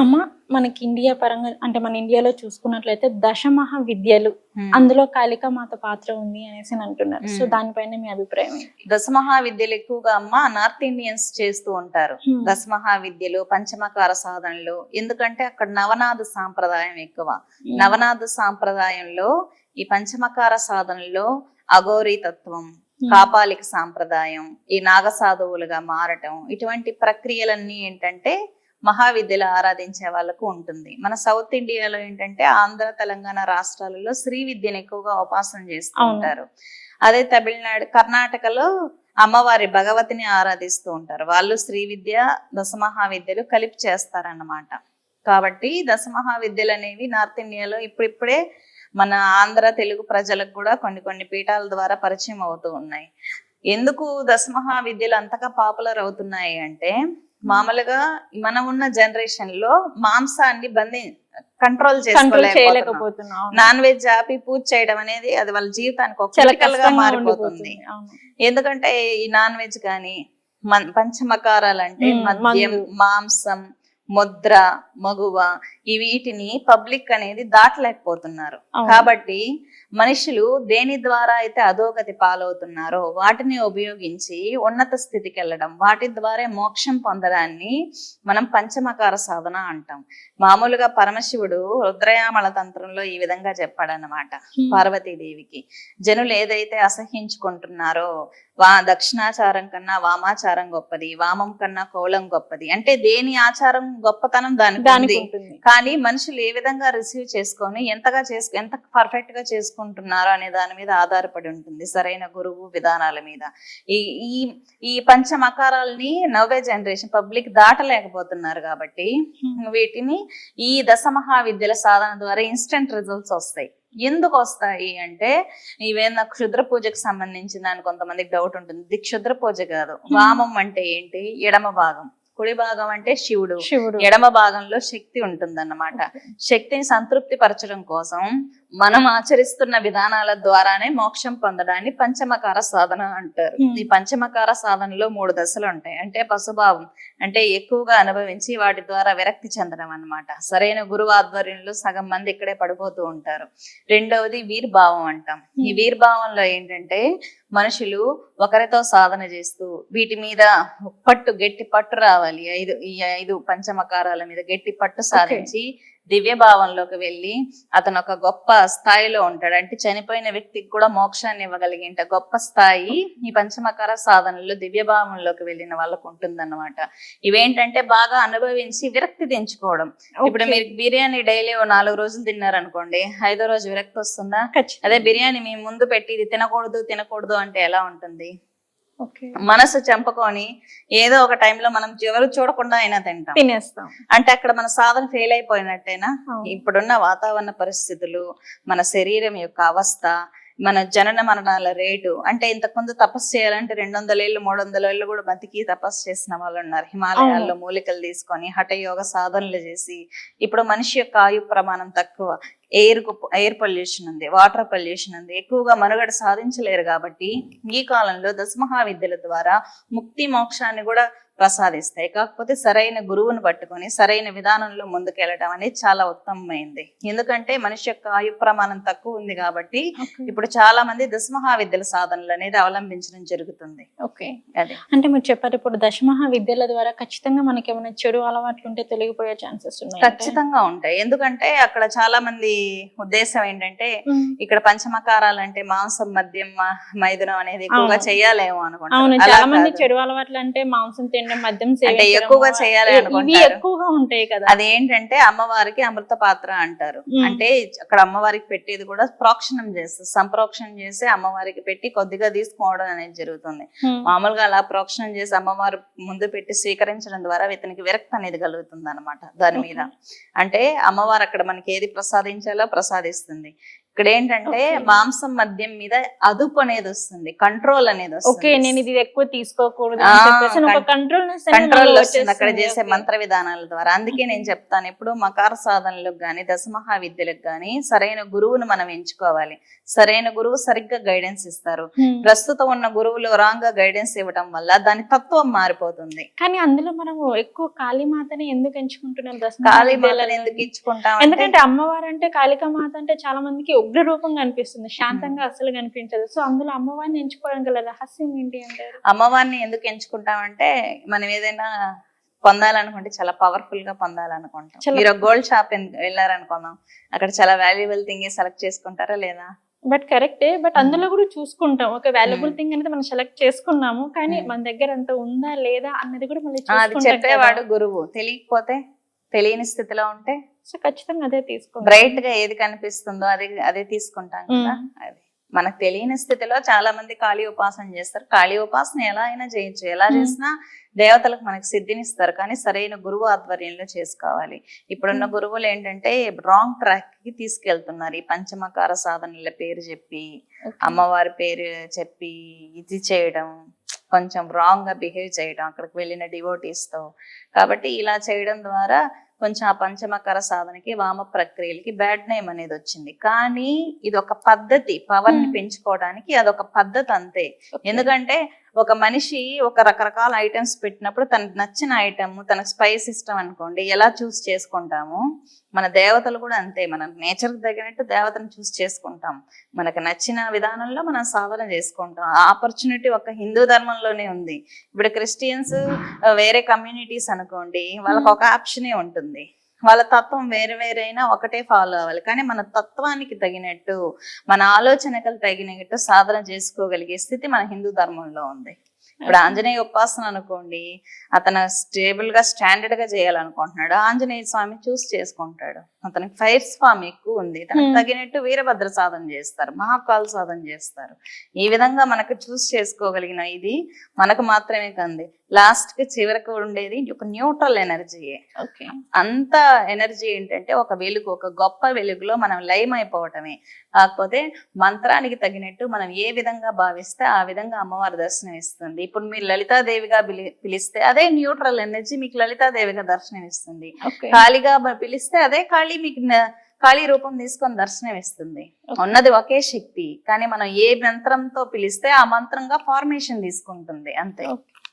అమ్మ మనకి ఇండియా పరంగా అంటే మన ఇండియాలో చూసుకున్నట్లయితే దశమహా విద్యలు. అందులో కాళికా మాత పాత్ర ఉంది అనేసి అని అంటున్నారు సో. దానిపైన మీ అభిప్రాయం? దశమహా విద్యలు ఎక్కువగా అమ్మ నార్త్ ఇండియన్స్ చేస్తూ ఉంటారు. దశమహా విద్యలు పంచమకార సాధనలు ఎందుకంటే అక్కడ నవనాథ సాంప్రదాయం ఎక్కువ. నవనాథ సాంప్రదాయంలో ఈ పంచమకార సాధనలో అఘోరీ తత్వం. కాపాలిక సాంప్రదాయం ఈ నాగ సాధువులుగా మారటం ఇటువంటి ప్రక్రియలన్నీ ఏంటంటే మహావిద్యలు ఆరాధించే వాళ్ళకు ఉంటుంది. మన సౌత్ ఇండియాలో ఏంటంటే ఆంధ్ర తెలంగాణ రాష్ట్రాలలో శ్రీ విద్యను ఎక్కువగా ఉపాసన చేస్తూ. ఉంటారు. అదే తమిళనాడు కర్ణాటకలో అమ్మవారి భగవతిని ఆరాధిస్తూ ఉంటారు. వాళ్ళు శ్రీ విద్య దశమహావిద్యలు కలిపి చేస్తారన్నమాట. కాబట్టి దశమహావిద్యలు అనేవి నార్త్ ఇండియాలో ఇప్పుడిప్పుడే మన ఆంధ్ర తెలుగు ప్రజలకు కూడా కొన్ని కొన్ని పీఠాల ద్వారా పరిచయం అవుతూ ఉన్నాయి. ఎందుకు దశమహా విద్యలు అంతగా పాపులర్ అవుతున్నాయి అంటే మామూలుగా మనం ఉన్న జనరేషన్లో మాంసాన్ని బంధి కంట్రోల్ చేసుకోలేకపోతున్నాం చేయలేకపోతున్నాం. నాన్ వెజ్ ఆపి పూజ చేయడం అనేది అది వాళ్ళ జీవితానికి ఒక గా మారిపోతుంది. ఎందుకంటే ఈ నాన్ వెజ్ కానీ పంచమకారాలు అంటే మద్యం మందు. మాంసం ముద్ర మగువ ఈ వీటిని పబ్లిక్ అనేది దాటలేకపోతున్నారు. కాబట్టి మనుషులు దేని ద్వారా అయితే అధోగతి పాలవుతున్నారో వాటిని ఉపయోగించి ఉన్నత స్థితికి వెళ్ళడం వాటి ద్వారా మోక్షం పొందడాన్ని మనం పంచమకార సాధన అంటాం. మామూలుగా పరమశివుడు రుద్రయామల తంత్రంలో ఈ విధంగా చెప్పాడనమాట Hmm. పార్వతీదేవికి జనులు ఏదైతే అసహించుకుంటున్నారో వా దక్షిణాచారం కన్నా వామాచారం గొప్పది వామం కన్నా కోలం గొప్పది అంటే దేని ఆచారం గొప్పతనం దానికి ఉంటుంది. కానీ మనుషులు ఏ విధంగా రిసీవ్ చేసుకొని ఎంతగా చేసుకు ఎంత పర్ఫెక్ట్గా చేసుకుంటున్నారో అనే దాని మీద ఆధారపడి ఉంటుంది. సరైన గురువు విధానాల మీద. ఈ ఈ ఈ పంచమకారాలని నవ్వే జనరేషన్ పబ్లిక్ దాటలేకపోతున్నారు కాబట్టి. వీటిని ఈ దశ మహావిద్యల సాధన ద్వారా ఇన్స్టెంట్ రిజల్ట్స్ వస్తాయి. ఎందుకు వస్తాయి అంటే ఇవేనా క్షుద్ర పూజకు సంబంధించిన అని కొంతమందికి డౌట్ ఉంటుంది. ఇది క్షుద్ర పూజ కాదు. వామం అంటే ఏంటి? ఎడమ భాగం. కుడి భాగం అంటే శివుడు. శివుడు. ఎడమ భాగంలో శక్తి ఉంటుందన్నమాట. శక్తిని సంతృప్తి పరచడం కోసం మనం ఆచరిస్తున్న విధానాల ద్వారానే మోక్షం పొందడాన్ని పంచమకార సాధన అంటారు. ఈ పంచమకార సాధనలో మూడు దశలు ఉంటాయి. అంటే పశుభావం అంటే ఎక్కువగా అనుభవించి వాటి ద్వారా విరక్తి చెందడం అన్నమాట. సరైన గురువు ఆధ్వర్యంలో సగం మంది ఇక్కడే పడిపోతూ ఉంటారు. రెండవది వీర్భావం అంటాం. ఈ. వీర్భావంలో ఏంటంటే మనుషులు ఒకరితో సాధన చేస్తూ వీటి మీద పట్టు గట్టి పట్టు రావాలి. ఐదు ఈ ఐదు పంచమకారాల మీద గట్టి పట్టు సాధించి దివ్య భావంలోకి వెళ్ళి అతను ఒక గొప్ప స్థాయిలో ఉంటాడు. అంటే చనిపోయిన వ్యక్తికి కూడా మోక్షాన్ని ఇవ్వగలిగేంత గొప్ప స్థాయి ఈ పంచమకార సాధనలో దివ్య భావంలోకి వెళ్ళిన వాళ్ళకు ఉంటుందన్నమాట. ఇవేంటంటే బాగా అనుభవించి విరక్తి తెంచుకోవడం. ఇప్పుడు. మీరు బిర్యానీ డైలీ ఓ నాలుగు రోజులు తిన్నారనుకోండి ఐదో రోజు విరక్తి వస్తుందా. అదే బిర్యానీ మీ ముందు పెట్టి ఇది తినకూడదు తినకూడదు అంటే ఎలా ఉంటుంది? మనసు చంపుకొని ఏదో ఒక టైంలో మనం ఎవరు చూడకుండా అయినా తింటాం. తినేస్తాం. అంటే అక్కడ మన సాధన ఫెయిల్ అయిపోయినట్టేనా. ఇప్పుడున్న వాతావరణ పరిస్థితులు మన శరీరం యొక్క అవస్థ మన జనన మరణాల రేటు అంటే ఇంతకుముందు తపస్సు చేయాలంటే రెండు వందల ఏళ్ళు మూడు వందల ఏళ్ళు కూడా బతికి తపస్సు చేసిన వాళ్ళు ఉన్నారు. హిమాలయాల్లో మూలికలు తీసుకొని హఠయోగ సాధనలు చేసి ఇప్పుడు మనిషి యొక్క ఆయు ప్రమాణం తక్కువ. ఎయిర్ ఎయిర్ పొల్యూషన్ ఉంది వాటర్ పొల్యూషన్ ఉంది. ఎక్కువగా మనుగడ సాధించలేరు కాబట్టి ఈ కాలంలో దశమహావిద్యల ద్వారా ముక్తి మోక్షాన్ని కూడా ప్రసాదిస్తాయి. కాకపోతే సరైన గురువును పట్టుకొని సరైన విధానంలో ముందుకెళ్ళడం అనేది చాలా ఉత్తమమైంది. ఎందుకంటే మనిషి యొక్క ఆయు ప్రమాణం తక్కువ ఉంది కాబట్టి. ఇప్పుడు చాలా మంది దశమహావిద్యల సాధనలు అనేది అవలంబించడం జరుగుతుంది. ఓకే. అదే. అంటే మీరు చెప్పారు ఇప్పుడు దశమహా విద్యల ద్వారా ఖచ్చితంగా మనకి ఏమైనా చెడు అలవాట్లు ఉంటే తొలగిపోయే ఛాన్సెస్ ఉన్నాయి ఖచ్చితంగా ఉంటాయి. ఎందుకంటే అక్కడ చాలా మంది ఉద్దేశం ఏంటంటే ఇక్కడ పంచమకారాలు అంటే మాంసం మద్యం మ- మైథునం అనేది ఎక్కువగా. చేయాలేమో అనుకుంటారు. చెడు అలవాట్లు అంటే మాంసం మద్యం అంటే ఎక్కువగా చేయాలి అనుకుంటారు. ఎక్కువగా ఉంటాయి కదా అదేంటంటే అమ్మవారికి అమృత పాత్ర అంటారు. అంటే అక్కడ అమ్మవారికి పెట్టేది కూడా ప్రోక్షణం చేస్తారు సంప్రోక్షణం చేసి అమ్మవారికి పెట్టి కొద్దిగా తీసుకోవడం అనేది జరుగుతుంది. మామూలుగా అలా ప్రోక్షణం చేసి అమ్మవారు ముందు పెట్టి స్వీకరించడం ద్వారా ఇతనికి విరక్తి అనేది కలుగుతుంది అనమాట దాని మీద అంటే అమ్మవారు అక్కడ మనకి ఏది ప్రసాదించాలో ప్రసాదిస్తుంది ఇక్కడ ఏంటంటే. మాంసం మద్యం మీద అదుపు అనేది వస్తుంది కంట్రోల్ అనేది ఓకే నేను ఇది ఎక్కువ తీసుకోకూడదు కంట్రోల్ కంట్రోల్ వస్తుంది అక్కడ చేసే మంత్ర విధానాల ద్వారా. అందుకే నేను చెప్తాను ఇప్పుడు మకార సాధనలకు గాని దశమహావిద్యలకు గాని సరైన గురువును మనం ఎంచుకోవాలి. సరైన గురువు సరిగ్గా గైడెన్స్ ఇస్తారు. ప్రస్తుతం ఉన్న గురువులు రాంగ్గా గైడెన్స్ ఇవ్వడం వల్ల దాని తత్వం మారిపోతుంది. కానీ అందులో మనం ఎక్కువ కాళీమాతని ఎందుకు ఎంచుకుంటున్నాం? దశమ కాళీ మాతను విద్యలలో? ఎందుకు అంటే ఎందుకంటే అమ్మవారు అంటే కాళికా మాత అంటే చాలా మందికి ఉగ్ర రూపం కనిపిస్తుంది శాంతంగా అసలు కనిపించదు. సో అందులో అమ్మవారిని ఎంచుకోవడం గల రహస్యం ఏంటి అంటారు అమ్మవారిని ఎందుకు ఎంచుకుంటామంటే మనం ఏదైనా పొందాలనుకుంటే చాలా పవర్ఫుల్గా పొందాలనుకుంటాం. మీరు గోల్డ్ షాప్ వెళ్ళారనుకుందాం. అక్కడ చాలా వాల్యుబుల్ థింగ్ సెలెక్ట్ చేసుకుంటారా లేదా? బట్ కరెక్టే బట్ అందులో కూడా చూసుకుంటాం. ఒక వాల్యుబుల్. థింగ్ అనేది మనం సెలెక్ట్ చేసుకున్నాము కానీ. మన దగ్గర అంత ఉందా లేదా అన్నది కూడా మళ్ళీ చెప్పేవాడు గురువు. తెలియకపోతే తెలియని స్థితిలో ఉంటే సో ఖచ్చితంగా అదే తీసుకుంటాం బ్రైట్గా ఏది కనిపిస్తుందో అది అదే తీసుకుంటాం కదా. అది మనకు తెలియని స్థితిలో చాలా మంది కాళీ ఉపాసన చేస్తారు కాళీ ఉపాసన ఎలా అయినా చేయొచ్చు ఎలా. చేసినా దేవతలకు మనకు సిద్ధినిస్తారు కానీ సరైన గురువు ఆధ్వర్యంలో చేసుకోవాలి ఇప్పుడున్న. గురువులు ఏంటంటే రాంగ్ ట్రాక్కి తీసుకెళ్తున్నారు ఈ పంచమకార సాధనల పేరు చెప్పి. అమ్మవారి పేరు చెప్పి ఇది చేయడం కొంచెం రాంగ్గా బిహేవ్ చేయడం అక్కడికి వెళ్ళిన డివోటీస్తో కాబట్టి ఇలా చేయడం ద్వారా కొంచెం ఆ పంచమకర సాధనకి వామ ప్రక్రియలకి బ్యాడ్ నేమ్ అనేది వచ్చింది కానీ ఇది ఒక పద్ధతి పవర్ని. పెంచుకోవడానికి అదొక పద్ధతి అంతే. ఎందుకంటే ఒక మనిషి ఒక రకరకాల ఐటమ్స్ పెట్టినప్పుడు తనకు నచ్చిన ఐటమ్ తనకు స్పైస్ ఇష్టం అనుకోండి ఎలా చూస్ చేసుకుంటాము? మన దేవతలు కూడా అంతే మన నేచర్ తగినట్టు దేవతను చూస్ చేసుకుంటాం. మనకు నచ్చిన విధానంలో మనం సాధన చేసుకుంటాం. ఆ ఆపర్చునిటీ ఒక హిందూ ధర్మంలోనే ఉంది. ఇప్పుడు క్రిస్టియన్స్ వేరే కమ్యూనిటీస్ అనుకోండి వాళ్ళకి ఒక ఆప్షనే ఉంటుంది. వాళ్ళ తత్వం వేరే వేరే అయినా ఒకటే ఫాలో అవ్వాలి. కానీ మన తత్వానికి తగినట్టు మన ఆలోచనకు తగినట్టు సాధన చేసుకోగలిగే స్థితి మన హిందూ ధర్మంలో ఉంది. ఇప్పుడు ఆంజనేయ ఉపాసన అనుకోండి అతను స్టేబుల్గా స్టాండర్డ్గా చేయాలనుకుంటున్నాడు. ఆంజనేయ స్వామి చూస్ చేసుకుంటాడు. అతనికి ఫైర్ స్వామి ఎక్కువ ఉంది. తనకు Hmm. తగినట్టు వీరభద్ర సాధన చేస్తారు. మహాకాల్ సాధన చేస్తారు. ఈ విధంగా మనకు చూస్ చేసుకోగలిగిన ఇది మనకు మాత్రమే కంది. లాస్ట్కి చివరకు ఉండేది ఒక న్యూట్రల్ ఎనర్జీయే ఓకే. అంత ఎనర్జీ ఏంటంటే ఒక వెలుగు ఒక గొప్ప వెలుగులో మనం లయం అయిపోవటమే కాకపోతే మంత్రానికి తగినట్టు మనం ఏ విధంగా భావిస్తే ఆ విధంగా అమ్మవారి దర్శనం ఇస్తుంది ఇప్పుడు మీరు లలితాదేవిగా పిలి- పిలిస్తే అదే న్యూట్రల్ ఎనర్జీ మీకు లలితాదేవిగా దర్శనం ఇస్తుంది బ- పిలిస్తే అదే కాళీ మీకు కాళీ రూపం తీసుకొని దర్శనం ఇస్తుంది ఉన్నది ఒకే శక్తి. కానీ మనం ఏ మంత్రంతో పిలిస్తే ఆ మంత్రంగా ఫార్మేషన్ తీసుకుంటుంది. అంతే.